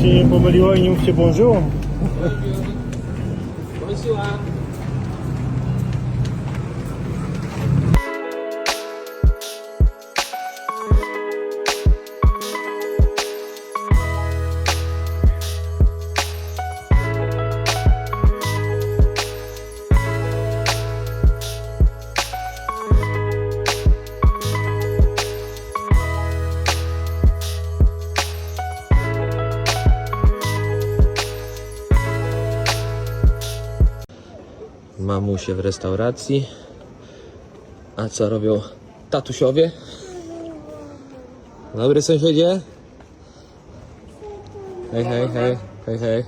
Вообще по марихуане все. Bonjour. Mamusie w restauracji. A co robią tatusiowie? Dobry sąsiedzie? Hej, hej, hej, hej, hej.